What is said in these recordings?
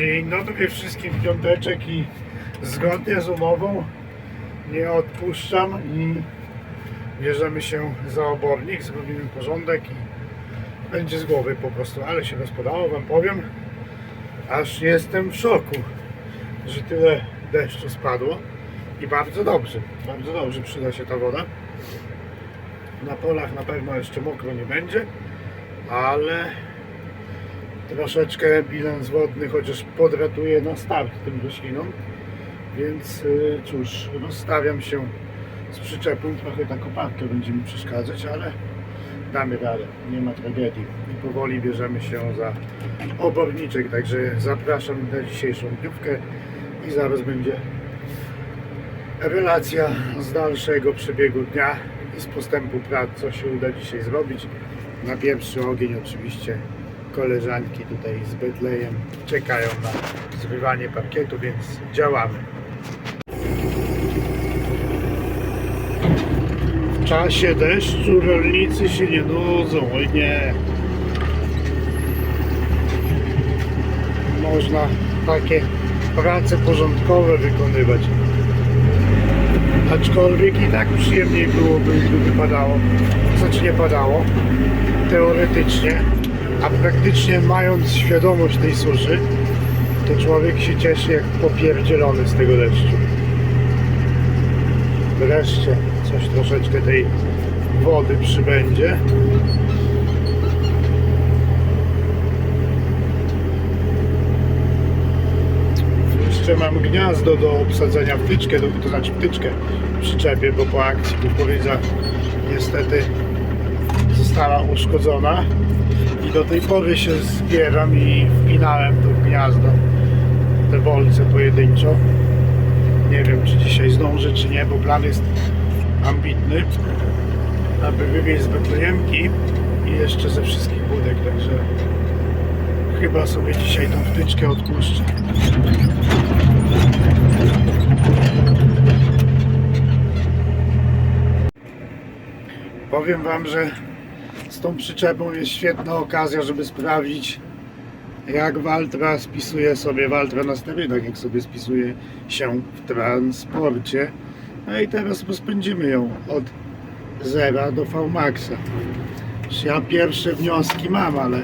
Dzień dobry wszystkim piąteczek i zgodnie z umową nie odpuszczam i bierzemy się za obornik, zrobimy porządek i będzie z głowy po prostu, ale się rozpadało wam powiem, aż jestem w szoku, że tyle deszczu spadło i bardzo dobrze, bardzo dobrze przyda się ta woda. Na polach na pewno jeszcze mokro nie będzie, ale troszeczkę bilans wodny chociaż podratuje na start tym roślinom. Więc y, cóż, rozstawiam się z przyczepą, trochę ta koparka będzie mi przeszkadzać, ale damy radę, nie ma tragedii. I powoli bierzemy się za oborniczek, także zapraszam na dzisiejszą dniówkę i zaraz będzie relacja z dalszego przebiegu dnia i z postępu prac, co się uda dzisiaj zrobić. Na pierwszy ogień oczywiście koleżanki tutaj z Betlejem czekają na zrywanie parkietu, więc działamy. W czasie deszczu rolnicy się nie nudzą, oj nie. Można takie prace porządkowe wykonywać. Aczkolwiek i tak przyjemniej byłoby, gdyby padało. Znaczy nie padało, teoretycznie, a praktycznie mając świadomość tej suszy, to człowiek się cieszy jak popierdzielony z tego deszczu. Wreszcie coś troszeczkę tej wody przybędzie. Jeszcze mam gniazdo do obsadzenia wtyczkę, to znaczy wtyczkę w przyczepie, bo po akcji kukurydza niestety została uszkodzona i do tej pory się zbieram i wpinałem to gniazdo te bolce pojedynczo. Nie wiem czy dzisiaj zdążę czy nie, bo plan jest ambitny aby wywieźć z Betlejemki i jeszcze ze wszystkich budek, także chyba sobie dzisiaj tą wtyczkę odpuszczę. Powiem Wam, że tą przyczepą jest świetna okazja, żeby sprawdzić jak Waltra spisuje sobie Waltra na sterydach, jak sobie spisuje się w transporcie. No i teraz rozpędzimy ją od zera do VMAXa. Ja pierwsze wnioski mam, ale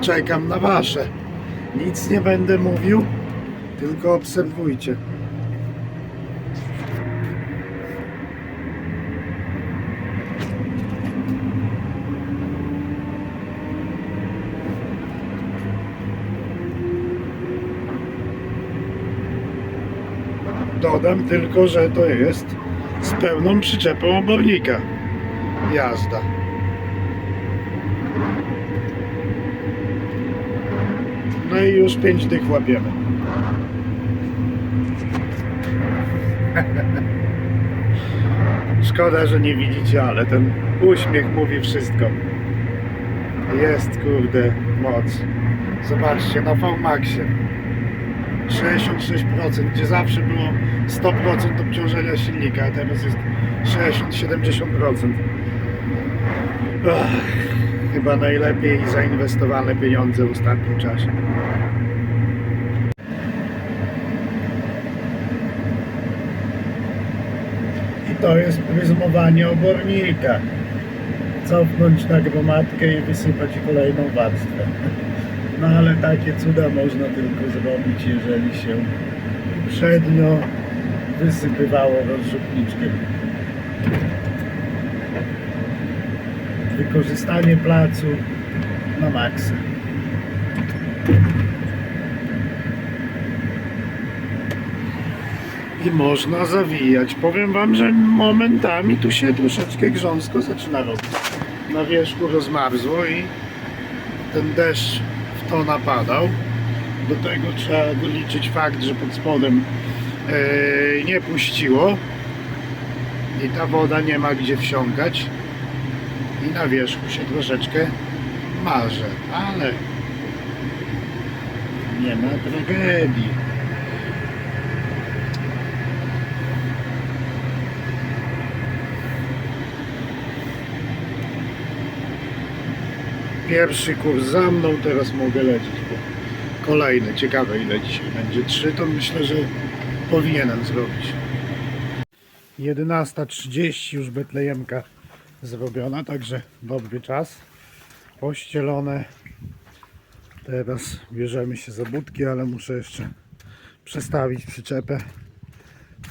czekam na Wasze. Nic nie będę mówił, tylko obserwujcie. Dodam tylko, że to jest z pełną przyczepą obornika jazda. No i już pięć dych łapiemy. Szkoda, że nie widzicie, ale ten uśmiech mówi wszystko. Jest kurde moc. Zobaczcie na VMAXie. 66%, gdzie zawsze było 100% obciążenia silnika, a teraz jest 60-70%. Ach, Chyba najlepiej zainwestowane pieniądze w ostatnim czasie. I to jest pryzmowanie obornika. Cofnąć na gromadkę i wysypać kolejną warstwę. No ale takie cuda można tylko zrobić, jeżeli się przednio wysypywało rozrzutniczkiem. Wykorzystanie placu na maksa. I można zawijać. Powiem Wam, że momentami tu się troszeczkę grząsko zaczyna robić. Na wierzchu rozmarzło i ten deszcz to napadał. Do tego trzeba doliczyć fakt, że pod spodem e, nie puściło i ta woda nie ma gdzie wsiąkać i na wierzchu się troszeczkę marze, ale nie ma tragedii. Pierwszy kurs za mną, teraz mogę lecieć po kolejny. Ciekawe ile dzisiaj będzie. Trzy to myślę, że powinienem zrobić. 11.30 już Betlejemka zrobiona, także dobry czas. Pościelone. Teraz bierzemy się za budki, ale muszę jeszcze przestawić przyczepę.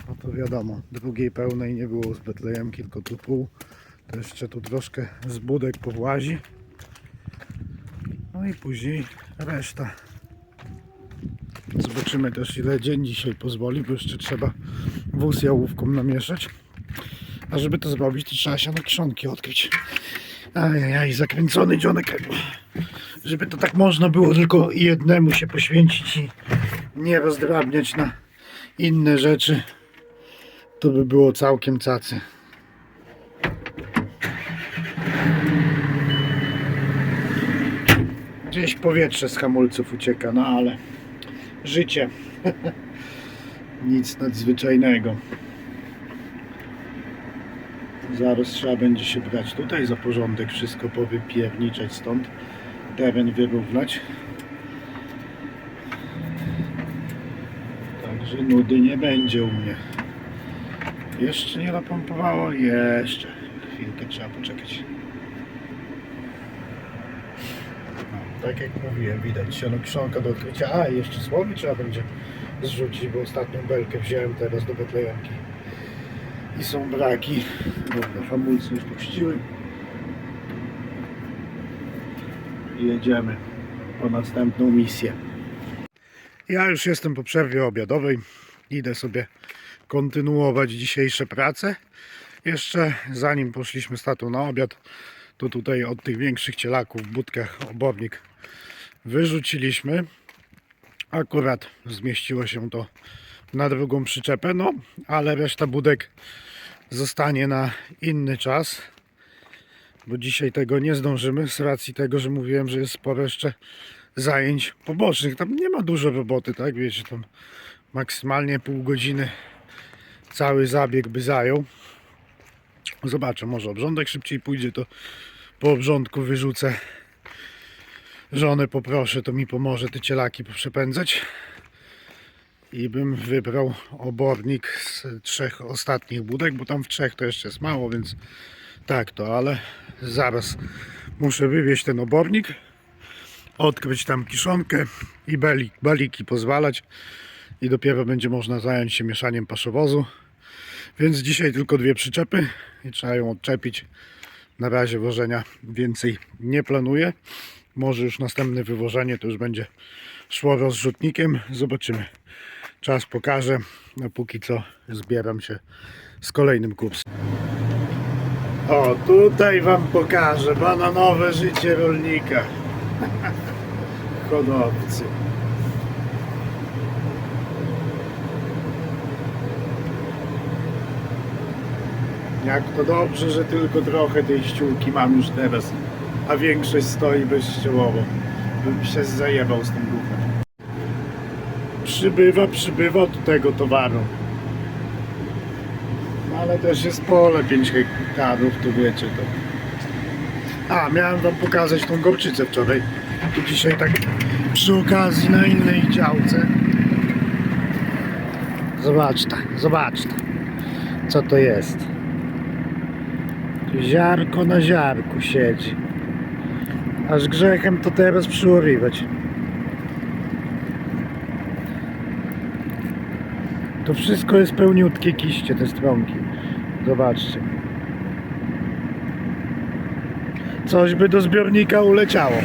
No to wiadomo, drugiej pełnej nie było z Betlejemki, tylko tu pół. To jeszcze tu troszkę z budek powłazi. No i później reszta. Zobaczymy też ile dzień dzisiaj pozwoli, bo jeszcze trzeba wóz jałówką namieszać. A żeby to zrobić, to trzeba się na kiszonki odkryć. Ajajaj, zakręcony dzionek. Żeby to tak można było tylko jednemu się poświęcić i nie rozdrabniać na inne rzeczy, to by było całkiem cacy. Gdzieś powietrze z hamulców ucieka, no ale życie. Nic nadzwyczajnego. Zaraz trzeba będzie się brać tutaj za porządek, wszystko powypierniczać stąd, teren wyrównać. Także nudy nie będzie u mnie. Jeszcze nie napompowało? Jeszcze. Chwilkę trzeba poczekać. No, tak jak mówiłem, widać sianokiszonka do odkrycia. A, jeszcze słowi trzeba będzie zrzucić, bo ostatnią belkę wziąłem teraz do Betlejemki. I są braki. Dobra, hamulce już puściły. I jedziemy po następną misję. Ja już jestem po przerwie obiadowej. Idę sobie kontynuować dzisiejsze prace. Jeszcze zanim poszliśmy z tatą na obiad, to tutaj od tych większych cielaków w budkach obornik wyrzuciliśmy. Akurat zmieściło się to na drugą przyczepę, no ale reszta budek zostanie na inny czas, bo dzisiaj tego nie zdążymy z racji tego, że mówiłem, że jest sporo jeszcze zajęć pobocznych. Tam nie ma dużo roboty, tak? Wiecie, tam maksymalnie pół godziny cały zabieg by zajął. Zobaczę, może obrządek szybciej pójdzie, to po obrządku wyrzucę żonę poproszę, to mi pomoże te cielaki poprzepędzać i bym wybrał obornik z trzech ostatnich budek, bo tam w trzech to jeszcze jest mało, więc tak to, ale zaraz muszę wywieźć ten obornik, odkryć tam kiszonkę i belik, baliki pozwalać i dopiero będzie można zająć się mieszaniem paszowozu. Więc dzisiaj tylko dwie przyczepy i trzeba ją odczepić. Na razie wożenia więcej nie planuję. Może już następne wywożenie to już będzie szło rozrzutnikiem. Zobaczymy. Czas pokaże. No póki co zbieram się z kolejnym kursem. O, tutaj Wam pokażę bananowe życie rolnika. Hodowcy. Jak to dobrze, że tylko trochę tej ściółki mam już teraz, a większość stoi bezściełowo. Bym się zajebał z tym gównem. Przybywa, przybywa do tego towaru. No ale też jest pole 5 hektarów, to wiecie to. A, miałem wam pokazać tą gorczycę wczoraj. Tu dzisiaj tak przy okazji na innej działce. Zobaczcie, zobaczcie, co to jest. Ziarko na ziarku siedzi. Aż grzechem to teraz przyorywać. To wszystko jest pełniutkie kiście, te stronki. Zobaczcie. Coś by do zbiornika uleciało.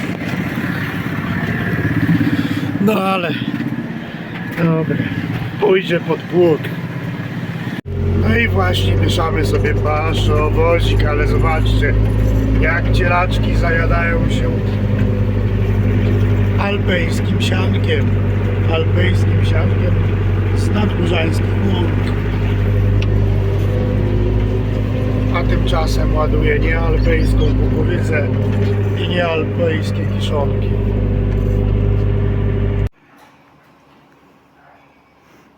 No ale... Dobra. Pójdzie pod pług. No i właśnie mieszamy sobie paszowozik, ale zobaczcie, jak cielaczki zajadają się alpejskim siankiem. Alpejskim siankiem z nadgórzańskich łąk. A tymczasem ładuje niealpejską kukurydzę i niealpejskie kiszonki.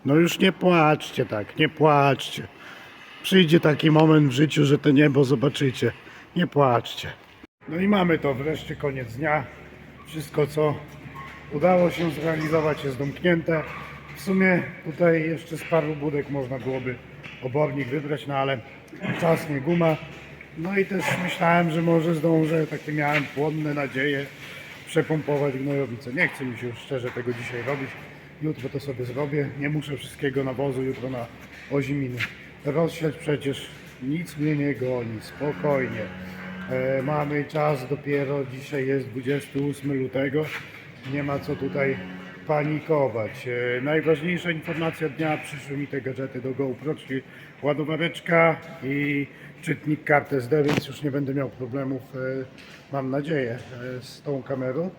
No już nie płaczcie tak, nie płaczcie. Przyjdzie taki moment w życiu, że to niebo zobaczycie. Nie płaczcie. No i mamy to wreszcie koniec dnia. Wszystko co udało się zrealizować, jest domknięte. W sumie tutaj jeszcze z paru budek można byłoby obornik wybrać, no ale czas nie guma. No i też myślałem, że może zdążę, takie miałem płonne nadzieje, przepompować gnojowice. Nie chce mi się już szczerze tego dzisiaj robić. Jutro to sobie zrobię. Nie muszę wszystkiego nawozu jutro na oziminy. Rozsiać przecież nic mnie nie goni, spokojnie. E, mamy czas dopiero, dzisiaj jest 28 lutego. Nie ma co tutaj panikować. E, najważniejsza informacja dnia, przyszły mi te gadżety do GoPro, czyli ładowareczka i czytnik kart SD, więc już nie będę miał problemów, e, mam nadzieję, e, z tą kamerą.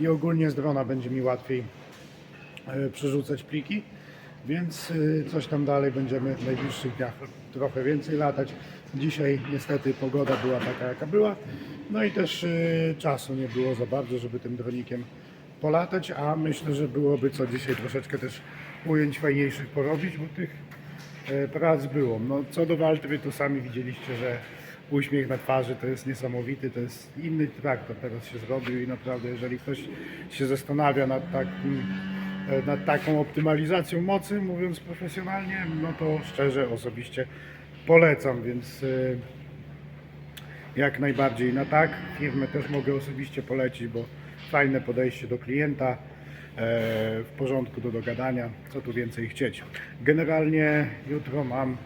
I ogólnie z drona będzie mi łatwiej e, przerzucać pliki, więc e, coś tam dalej będziemy w najbliższych dniach trochę więcej latać. Dzisiaj niestety pogoda była taka jaka była, no i też e, czasu nie było za bardzo, żeby tym dronikiem polatać, a myślę, że byłoby co dzisiaj troszeczkę też ujęć fajniejszych porobić, bo tych e, prac było. No, co do Waltry, to sami widzieliście, że uśmiech na twarzy to jest niesamowity, to jest inny traktor teraz się zrobił i naprawdę jeżeli ktoś się zastanawia nad takim nad taką optymalizacją mocy, mówiąc profesjonalnie, no to szczerze, osobiście polecam, więc e, jak najbardziej na tak. Firmę też mogę osobiście polecić, bo fajne podejście do klienta, e, w porządku do dogadania, co tu więcej chcieć. Generalnie jutro mam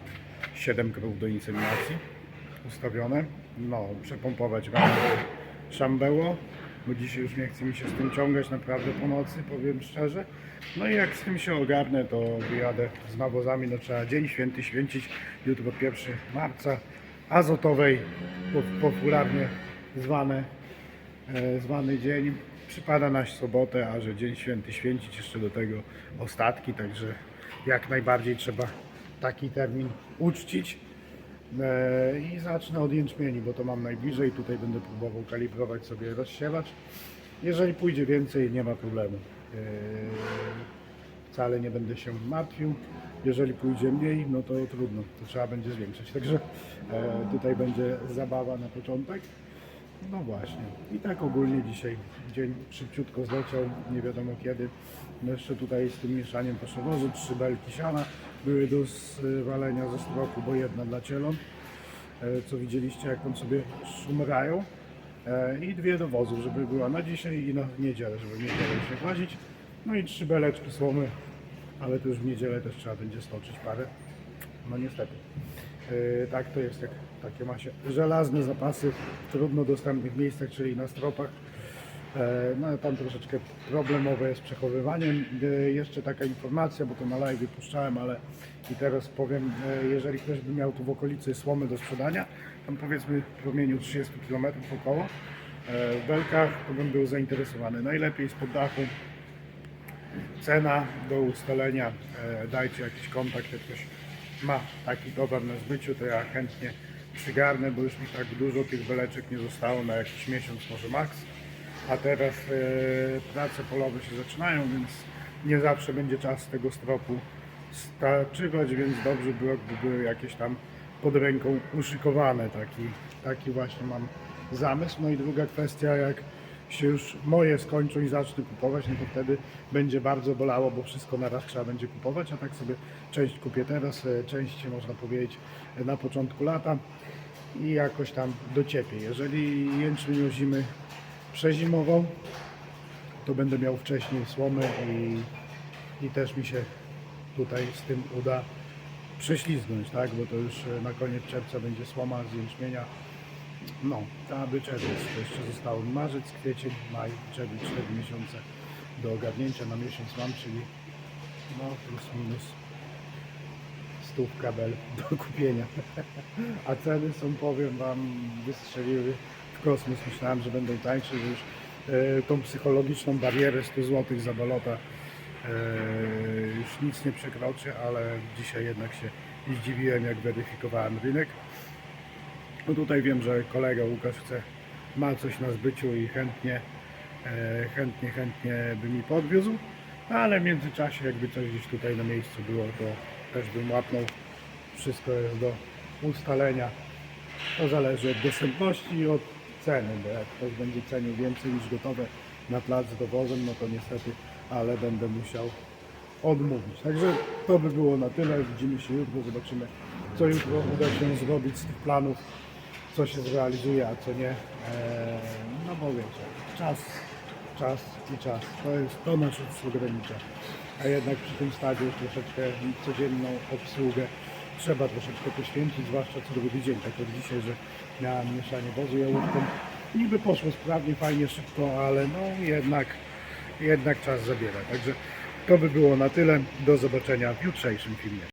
7 krów do inseminacji ustawione. No, przepompować wam szambeło, bo dzisiaj już nie chce mi się z tym ciągać naprawdę po nocy, powiem szczerze. No i jak z tym się ogarnę, to wyjadę z nawozami, no trzeba dzień święty święcić, jutro 1 marca, azotowej, po- popularnie zwane, e, zwany dzień. Przypada na sobotę, a że dzień święty święcić jeszcze do tego ostatki, także jak najbardziej trzeba taki termin uczcić. E, I zacznę od jęczmieni, bo to mam najbliżej. Tutaj będę próbował kalibrować sobie rozsiewacz. Jeżeli pójdzie więcej, nie ma problemu. E, Wcale nie będę się martwił. Jeżeli pójdzie mniej, no to trudno, to trzeba będzie zwiększyć. Także e, tutaj będzie zabawa na początek. No właśnie. I tak ogólnie dzisiaj dzień szybciutko zleciał, nie wiadomo kiedy. No jeszcze tutaj z tym mieszaniem po przewozu, trzy belki siana były do zwalenia ze stropu, bo jedna dla cielon, e, co widzieliście jak tam sobie szumrają. E, I dwie do wozów, żeby była na dzisiaj i na niedzielę, żeby w niedzielę już nie włazić. No i trzy beleczki słomy, ale to już w niedzielę też trzeba będzie stoczyć parę. No niestety. Yy, tak to jest, jak takie ma się żelazne zapasy w trudno dostępnych miejscach, czyli na stropach. E, No tam troszeczkę problemowe jest przechowywaniem. E, Jeszcze taka informacja, bo to na live puszczałem, ale i teraz powiem, e, jeżeli ktoś by miał tu w okolicy słomy do sprzedania, tam powiedzmy w promieniu 30 km około, w belkach, to bym był zainteresowany. Najlepiej spod dachu cena do ustalenia, dajcie jakiś kontakt, jak ktoś ma taki towar na zbyciu, to ja chętnie przygarnę, bo już mi tak dużo tych beleczek nie zostało na jakiś miesiąc, może maks. A teraz e, prace polowe się zaczynają, więc nie zawsze będzie czas tego stropu staczywać, więc dobrze było, jakby były jakieś tam pod ręką uszykowane. Taki, taki właśnie mam zamysł. No i druga kwestia, jak się już moje skończą i zacznę kupować, no to wtedy będzie bardzo bolało, bo wszystko na raz trzeba będzie kupować, a tak sobie część kupię teraz, e, część można powiedzieć e, na początku lata i jakoś tam dociepię. Jeżeli jęczmień zimy przezimował, to będę miał wcześniej słomy i, i też mi się tutaj z tym uda prześlizgnąć, tak? Bo to już e, na koniec czerwca będzie słoma z jęczmienia. No, aby czerwiec, to jeszcze zostało marzec, kwiecień, maj, czerwiec, 4 miesiące do ogarnięcia na miesiąc mam, czyli no plus minus stówka bel do kupienia. A ceny są, powiem Wam, wystrzeliły kosmos. Myślałem, że będą tańsze, że już e, tą psychologiczną barierę 100 zł za balota e, już nic nie przekroczy, ale dzisiaj jednak się zdziwiłem, jak weryfikowałem rynek. No tutaj wiem, że kolega Łukasz chce, ma coś na zbyciu i chętnie, e, chętnie, chętnie by mi podwiózł, ale w międzyczasie jakby coś gdzieś tutaj na miejscu było, to też bym łapnął. Wszystko jest do ustalenia. To zależy od dostępności i od ceny, bo jak ktoś będzie cenił więcej niż gotowe na plac z dowozem, no to niestety, ale będę musiał odmówić. Także to by było na tyle. Widzimy się jutro, zobaczymy, co jutro uda się zrobić z tych planów, co się zrealizuje, a co nie. Eee, no bo wiecie, czas, czas i czas. To jest to nas ogranicza. A jednak przy tym stadzie troszeczkę codzienną obsługę trzeba troszeczkę poświęcić, zwłaszcza co drugi dzień. Tak jak dzisiaj, że miałem mieszanie wozu jałówką. Niby poszło sprawnie, fajnie, szybko, ale no jednak, jednak czas zabiera. Także to by było na tyle. Do zobaczenia w jutrzejszym filmie.